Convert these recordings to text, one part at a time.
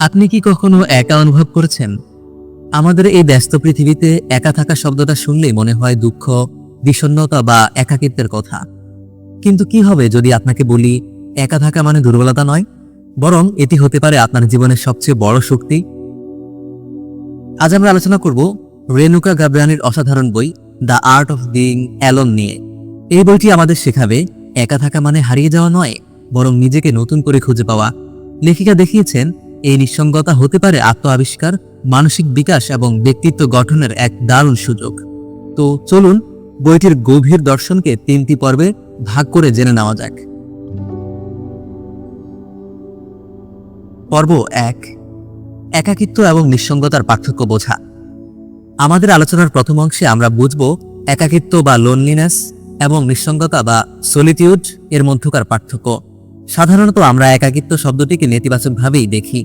আপনি কি কখনো একা অনুভব করেছেন? আমাদের এই ব্যস্ত পৃথিবীতে একা থাকা শব্দটা শুনলেই মনে হয় দুঃখ, বিষণ্ণতা বা একাকিত্বের কথা। কিন্তু কি হবে যদি আপনাকে বলি, একা থাকা মানে দুর্বলতা নয়, বরং এটি হতে পারে আপনার জীবনের সবচেয়ে বড় শক্তি? আজ আমরা আলোচনা করব রেনুকা গাবরানির অসাধারণ বই, the art of being alone নিয়ে। এই বইটি আমাদের শেখাবে, একা থাকা মানে হারিয়ে যাওয়া নয় বরং নিজেকে নতুন করে খুঁজে পাওয়া। লেখিকা দেখিয়েছেন, এই নিঃসঙ্গতা হতে পারে আত্ম আবিষ্কার মানসিক বিকাশ এবং ব্যক্তিত্ব গঠনের এক দারুণ সুযোগ। তো চলুন, বইটির গভীর দর্শনকে তিনটি পর্বে ভাগ করে জেনে নেওয়া যাক। পর্ব এক, একাকিত্ব এবং নিঃসঙ্গতার পার্থক্য বোঝা। আমাদের আলোচনার প্রথম অংশে আমরা বুঝব, একাকিত্ব বা লোনলিনেস এবং নিঃসঙ্গতা বা সলিটিউড এর মধ্যকার পার্থক্য। সাধারণত আমরা একাকিত্ব শব্দটিকে নেতিবাচকভাবেই দেখি।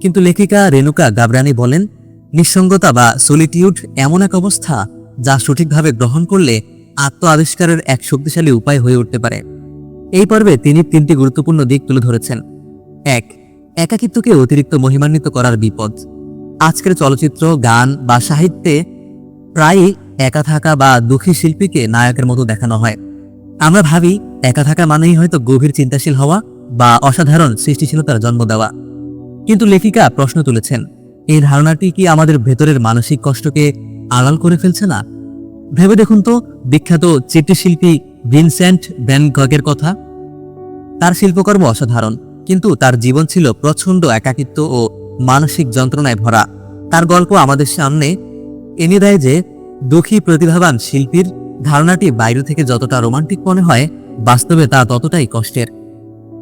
কিন্তু লেখিকা রেণুকা গাবরানি বলেন, নিঃসঙ্গতা বা সলিটিউড এমন এক অবস্থা যা সঠিকভাবে গ্রহণ করলে আত্ম আবিষ্কারের এক শক্তিশালী উপায় হয়ে উঠতে পারে। এই পর্বে তিনি তিনটি গুরুত্বপূর্ণ দিক তুলে ধরেছেন। এক, একাকিত্বকে অতিরিক্ত মহিমান্বিত করার বিপদ। আজকের চলচ্চিত্র, গান বা সাহিত্যে প্রায়ই একা থাকা বা দুঃখী শিল্পীকে নায়কের মতো দেখানো হয়। আমরা ভাবি, একা থাকা মানেই হয়তো গভীর চিন্তাশীল হওয়া বা অসাধারণ সৃষ্টিশীলতার জন্ম দেওয়া। কিন্তু লেখিকা প্রশ্ন তুলেছেন, এই ধারণাটি কি আমাদের ভেতরের মানসিক কষ্টকে আড়াল করে ফেলছে না? ভেবে দেখুন তো, বিখ্যাত চিত্রশিল্পী ভিনসেন্ট ভ্যান গগের কথা। তার শিল্পকর্ম অসাধারণ, কিন্তু তার জীবন ছিল প্রচণ্ড একাকিত্ব ও মানসিক যন্ত্রণায় ভরা। তার গল্প আমাদের সামনে এনে দেয় যে, দুঃখী প্রতিভাবান শিল্পীর ধারণাটি বাইরে থেকে যতটা রোমান্টিক মনে হয়, বাস্তবে তা ততটাই কষ্টের।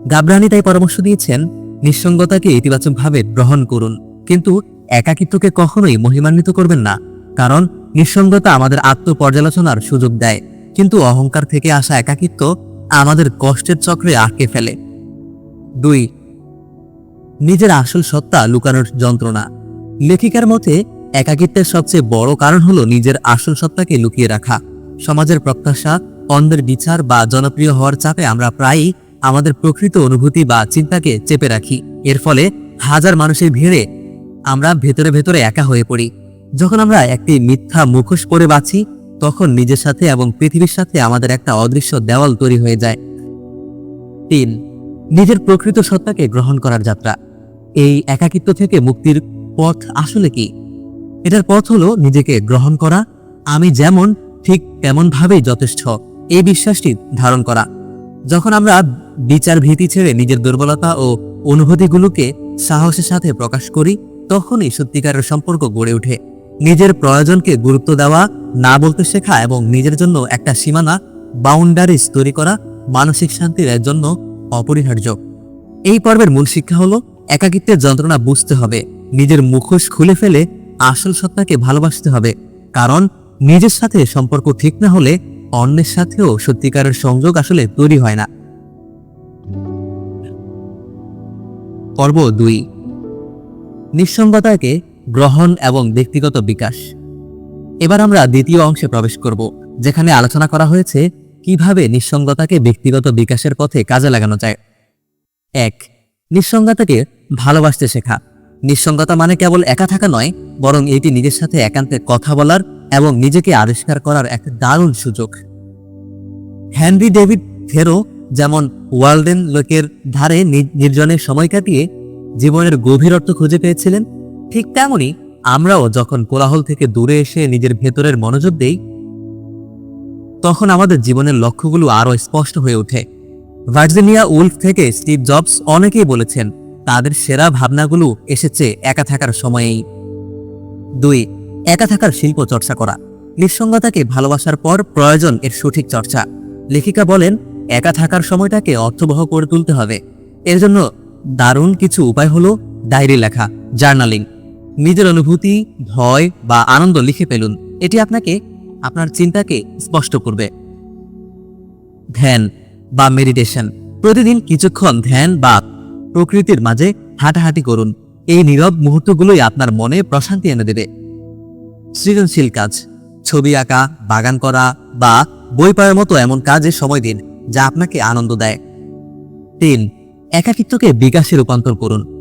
গাবরানি তাই পরামর্শ দিয়েছেন, নিঃসঙ্গতাকে ইতিবাচকভাবে গ্রহণ করুন। কিন্তু একাকিত্বকে কখনোই মহিমান্বিত করবেন না, কারণ নিঃসঙ্গতা আমাদের আত্মপর্যালোচনার সুযোগ দেয়। কিন্তু অহংকার থেকে আসা একাকিত্ব আমাদের কষ্টের চক্রে আটকে ফেলে। দুই, নিজের আসল সত্তা লুকানোর যন্ত্রণা। লেখিকার মতে, একাকিত্বের সবচেয়ে বড় কারণ হলো নিজের আসল সত্তাকে লুকিয়ে রাখা। সমাজের প্রত্যাশা, অন্ধের বিচার বা জনপ্রিয় হওয়ার চাপে আমরা প্রায়ই আমাদের প্রকৃত অনুভূতি বা চিন্তাকে চেপে রাখি। এর ফলে হাজার মানুষের ভিড়ে আমরা ভেতরে ভেতরে একা হয়ে পড়ি। যখন আমরা একটি মিথ্যা মুখোশ পরে বাঁচি, তখন নিজের সাথে এবং পৃথিবীর সাথে আমাদের একটা অদৃশ্য দেওয়াল তৈরি হয়ে যায়। তিন, নিজের প্রকৃত সত্তাকে গ্রহণ করার যাত্রা। এই একাকিত্ব থেকে মুক্তির পথ আসলে কি? এটার পথ হলো নিজেকে গ্রহণ করা। আমি যেমন, ঠিক তেমন ভাবেই যথেষ্ট। এই বিশ্বাসটি ধারণ করা। যখন আমরা বিচার ভীতি ছেড়ে নিজের দুর্বলতা ও অনুভূতিগুলোকে সাহসের সাথে প্রকাশ করি, তখনই সত্যিকারের সম্পর্ক গড়ে ওঠে। নিজের প্রয়োজনকে গুরুত্ব দেওয়া, না বলতে শেখা এবং নিজের জন্য একটা সীমানা বাউন্ডারিজ তৈরি করা মানসিক শান্তির জন্য অপরিহার্য। এই পর্বের মূল শিক্ষা হলো, একাকিত্বের যন্ত্রণা বুঝতে হবে। নিজের মুখোশ খুলে ফেলে আসল সত্তাকে ভালোবাসতে হবে। কারণ নিজের সাথে সম্পর্ক ঠিক না হলে অন্যের সাথেও সত্যিকারের সংযোগ আসলে তৈরি হয় না। পর্ব দুই। নিঃসঙ্গতাকে গ্রহণ এবং ব্যক্তিগত বিকাশ। এবার আমরা দ্বিতীয় অংশে প্রবেশ করব, যেখানে আলোচনা করা হয়েছে কীভাবে নিঃসঙ্গতাকে ব্যক্তিগত বিকাশের পথে কাজে লাগানো যায়। এক, নিঃসঙ্গতাকে ভালোবাসতে শেখা। নিঃসঙ্গতা মানে কেবল একা থাকা নয়, বরং এটি নিজের সাথে একান্তে কথা বলার এবং নিজেকে আবিষ্কার করার এক দারুণ সুযোগ। হেনরি ডেভিড ফেরো যেমন ওয়ার্ল্ডেন লোকের ধারে নির্জনে সময় কাটিয়ে জীবনের গভীর অর্থ খুঁজে পেয়েছিলেন, ঠিক তেমনি আমরাও যখন কোলাহল থেকে দূরে এসে নিজের ভেতরের মনোযোগ দেই, তখন আমাদের জীবনের লক্ষ্যগুলো আরও স্পষ্ট হয়ে ওঠে। ভার্জিনিয়া উলফ থেকে স্টিভ জবস অনেকেই বলেছেন, তাদের সেরা ভাবনাগুলো এসেছে একা থাকার সময়েই। দুই একা থাকার শিল্প চর্চা করা, নিঃসঙ্গতাকে ভালোবাসার পর প্রয়োজন এর সঠিক চর্চা। লেখিকা বলেন, একা থাকার সময়টাকে অর্থবহ করে তুলতে হবে। এর জন্য দারুণ কিছু উপায় হলো ডায়েরি লেখা, জার্নালিং। নিজের অনুভূতি, ভয় বা আনন্দ লিখে ফেলুন। এটি আপনাকে, আপনার চিন্তাকে স্পষ্ট করবে। ধ্যান বা মেডিটেশন। প্রতিদিন কিছুক্ষণ ধ্যান বা প্রকৃতির মাঝে হাঁটাহাঁটি করুন। এই নীরব মুহূর্তগুলোই আপনার মনে প্রশান্তি এনে দেবে। সৃজনশীল কাজ। ছবি আঁকা, বাগান করা বা বই পড়ার মতো এমন কাজে সময় দিন যা আপনাকে আনন্দ দেয়। তিন, একাকিত্বকে বিকাশে রূপান্তর করুন।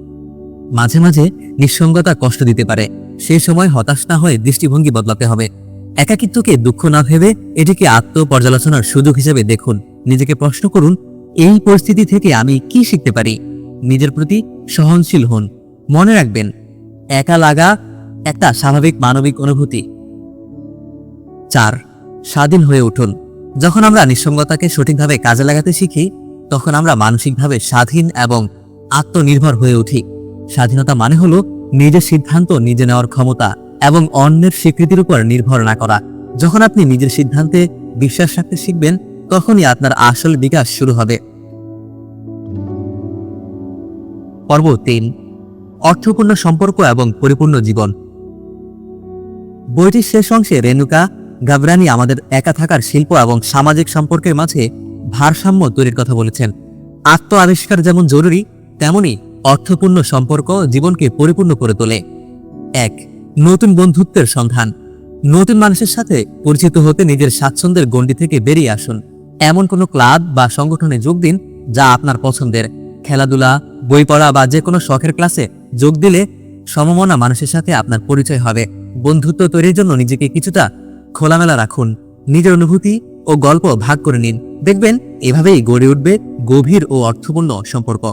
মাঝে মাঝে নিঃসঙ্গতা কষ্ট দিতে পারে। সেই সময় হতাশ না হয়ে দৃষ্টিভঙ্গি বদলাতে হবে। একাকিত্বকে দুঃখ না ভেবে এটিকে আত্মপর্যালোচনার সুযোগ হিসেবে দেখুন। নিজেকে প্রশ্ন করুন, এই পরিস্থিতি থেকে আমি কি শিখতে পারি? নিজের প্রতি সহনশীল হন। মনে রাখবেন, একা লাগা একটা স্বাভাবিক মানবিক অনুভূতি। চার, স্বাধীন হয়ে উঠুন। যখন আমরা নিঃসঙ্গতাকে সঠিকভাবে কাজে লাগাতে শিখি, তখন আমরা মানসিকভাবে স্বাধীন এবং আত্মনির্ভর হয়ে উঠি। স্বাধীনতা মানে হলো নিজের সিদ্ধান্ত নিজে নেওয়ার ক্ষমতা এবং অন্যের স্বীকৃতির উপর নির্ভর না করা। যখন আপনি নিজের সিদ্ধান্তে বিশ্বাস রাখতে শিখবেন, তখনই আপনার আসল বিকাশ শুরু হবে। পর্ব তিন, অর্থপূর্ণ সম্পর্ক এবং পরিপূর্ণ জীবন। বইটির শেষ অংশে রেণুকা গাবরানি আমাদের একা থাকার শিল্প এবং সামাজিক সম্পর্কের মাঝে ভারসাম্য তৈরির কথা বলেছেন। আত্ম আবিষ্কার যেমন জরুরি, তেমনি অর্থপূর্ণ সম্পর্ক জীবনকে পরিপূর্ণ করে তোলে। এক, নতুন বন্ধুত্বের সন্ধান। নতুন মানুষের সাথে পরিচিত হতে নিজের স্বাচ্ছন্দ্যের গণ্ডি থেকে বেরিয়ে আসুন। এমন কোনো ক্লাব বা সংগঠনে যোগ দিন যা আপনার পছন্দের। খেলাধুলা বই পড়া বা যে কোনো শখের ক্লাসে যোগ দিলে সমমনা মানুষের সাথে আপনার পরিচয় হবে। বন্ধুত্ব তৈরির জন্য নিজেকে কিছুটা খোলামেলা রাখুন। নিজের অনুভূতি ও গল্প ভাগ করে নিন। দেখবেন এভাবেই গড়ে উঠবে গভীর ও অর্থপূর্ণ সম্পর্ক।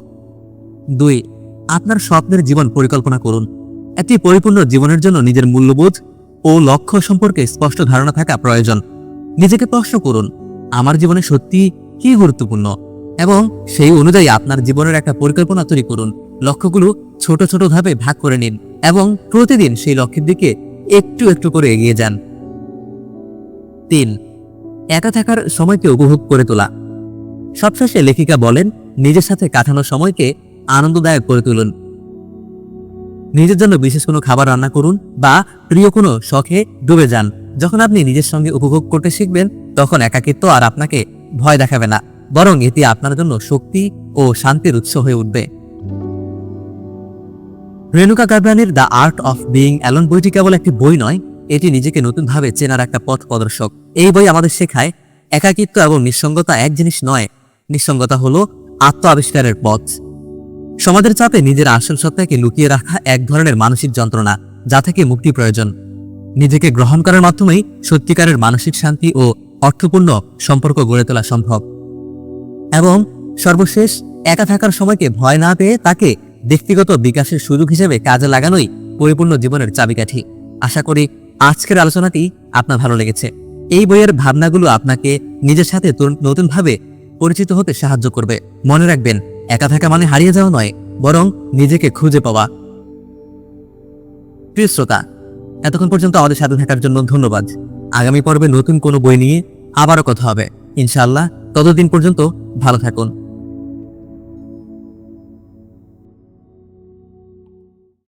দুই, আপনার স্বপ্নের জীবন পরিকল্পনা করুন। একটি পরিপূর্ণ জীবনের জন্য নিজের মূল্যবোধ ও লক্ষ্য সম্পর্কে স্পষ্ট ধারণা থাকা প্রয়োজন। নিজেকে প্রশ্ন করুন, আমার জীবনে সত্যি কি গুরুত্বপূর্ণ? এবং সেই অনুযায়ী আপনার জীবনের একটা পরিকল্পনা তৈরি করুন। লক্ষ্যগুলো ছোট ছোট ধাপে ভাগ করে নিন এবং প্রতিদিন সেই লক্ষ্যের দিকে একটু একটু করে এগিয়ে যান। তিন, একা থাকার সময়কে উপভোগ করে তোলা। সবশেষে লেখিকা বলেন, নিজের সাথে কাটানো সময়কে আনন্দদায়ক করে তুলুন। নিজের জন্য বিশেষ কোনো খাবার রান্না করুন বা প্রিয় কোনো শখে ডুবে যান। যখন আপনি নিজের সঙ্গে উপভোগ করতে শিখবেন, তখন একাকিত্ব আর আপনাকে ভয় দেখাবে না, বরং এটি আপনার জন্য শক্তি ও শান্তির উৎস হয়ে উঠবে। Renuka গাবরানের the art of being alone বইটি কেবল একটি বই নয়, এটি নিজেকে নতুনভাবে চেনার একটা পথ প্রদর্শক। এই বই আমাদের শেখায় একাকিত্ব এবং নিঃসঙ্গতা এক জিনিস নয়, নিঃসঙ্গতা হলো আত্ম আবিষ্কারের পথ। সমাজের চাপে নিজের আসল সত্তাকে লুকিয়ে রাখা এক ধরনের মানসিক যন্ত্রণা, যা থেকে মুক্তি প্রয়োজন। নিজেকে গ্রহণ করার মাধ্যমেই সত্যিকারের মানসিক শান্তি ও অর্থপূর্ণ সম্পর্ক গড়ে তোলা সম্ভব। এবং সর্বশেষ, একা থাকার সময়কে ভয় না পেয়ে তাকে ব্যক্তিগত বিকাশের সুযোগ হিসেবে কাজে লাগানোই পরিপূর্ণ জীবনের চাবিকাঠি। আশা করি আজকের আলোচনাটি আপনার ভালো লেগেছে। এই বইয়ের ভাবনাগুলো আপনাকে নিজের সাথে নতুনভাবে পরিচিত হতে সাহায্য করবে। মনে রাখবেন, একা থাকা মানে হারিয়ে যাওয়া নয়, বরং নিজেকে খুঁজে পাওয়া। প্রিয় শ্রোতা, এতক্ষণ পর্যন্ত আমাদের সাথে থাকার জন্য ধন্যবাদ। আগামী পর্বে নতুন কোনো বই নিয়ে আবারও কথা হবে। ইনশাআল্লাহ, ততদিন পর্যন্ত ভালো থাকুন।